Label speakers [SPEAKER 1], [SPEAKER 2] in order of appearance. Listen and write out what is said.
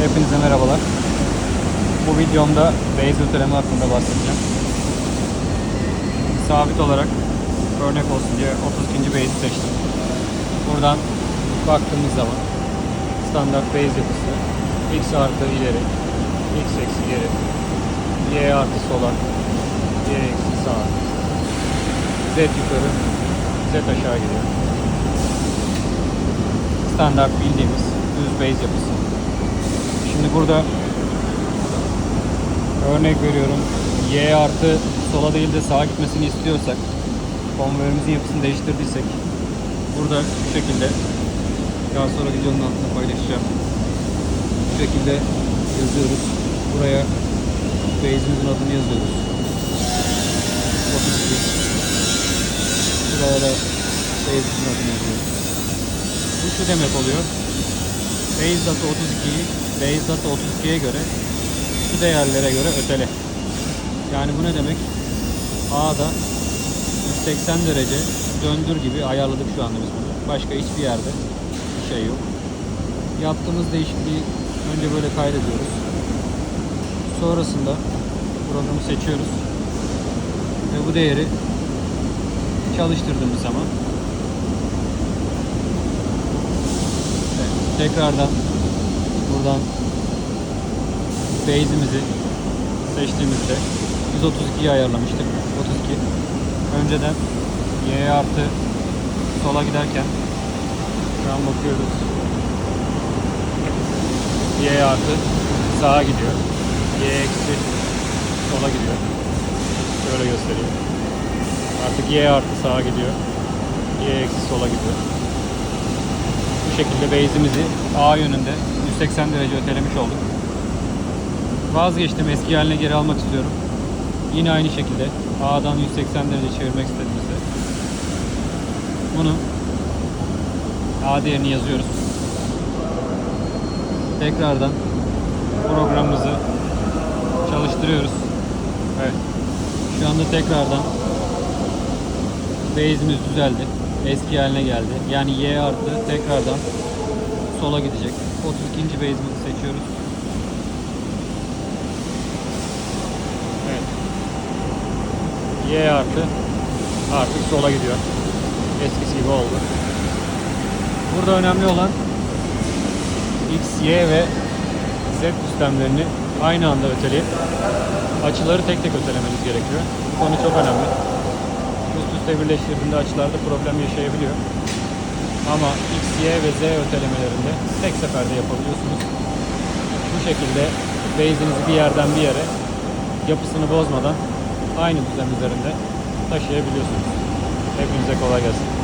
[SPEAKER 1] Hepinize merhabalar. Bu videomda base öteleme hakkında bahsedeceğim. Sabit olarak örnek olsun diye 32. base'i seçtim. Buradan baktığımız zaman standart base yapısı x artı ileri, x eksi geri, y artı sola, y eksi sağa, z yukarı, z aşağı gidiyor. Standart bildiğimiz düz base yapısı. Şimdi burada örnek veriyorum y artı sola değil de sağa gitmesini istiyorsak konveyörümüzün yapısını değiştirdiysek burada şu şekilde daha sonra videonun altında paylaşacağım. Bu şekilde yazıyoruz. Buraya base'imizin adını yazıyoruz. 32. Buraya da base'imizin adını yazıyoruz. Bu şu demek oluyor. Base data 32'yi data 32'ye göre şu değerlere göre ötele. Yani bu ne demek? A'da 180 derece döndür gibi ayarladık şu anda biz bunu. Başka hiçbir yerde bir şey yok. Yaptığımız değişikliği önce böyle kaydediyoruz. Sonrasında programı seçiyoruz. Ve bu değeri çalıştırdığımız zaman tekrardan buradan base'imizi seçtiğimizde 132'yi ayarlamıştık. 32. Önceden y artı sola giderken şu an bakıyoruz. y artı sağa gidiyor. y eksi sola gidiyor. Şöyle göstereyim. Artık y artı sağa gidiyor. y eksi sola gidiyor. Bu şekilde base'imizi A yönünde 180 derece ötelemiş olduk. Vazgeçtim eski haline geri almak istiyorum. Yine aynı şekilde A'dan 180 derece çevirmek istediğimizde bunu A değerini yazıyoruz. Tekrardan programımızı çalıştırıyoruz. Evet. Şu anda tekrardan base'imiz düzeldi. Eski haline geldi. Yani Y artı tekrardan sola gidecek. 32. base'imizi seçiyoruz. Evet. Y artı artık sola gidiyor. Eskisi gibi oldu. Burada önemli olan X, Y ve Z sistemlerini aynı anda öteleyip açıları tek tek ötelemeniz gerekiyor. Bu konu çok önemli. Üst üste birleştirdiğinde açılarda problem yaşayabiliyor. Ama X, Y ve Z ötelemelerinde tek seferde yapabiliyorsunuz. Bu şekilde base'inizi bir yerden bir yere yapısını bozmadan aynı düzen üzerinde taşıyabiliyorsunuz. Hepinize kolay gelsin.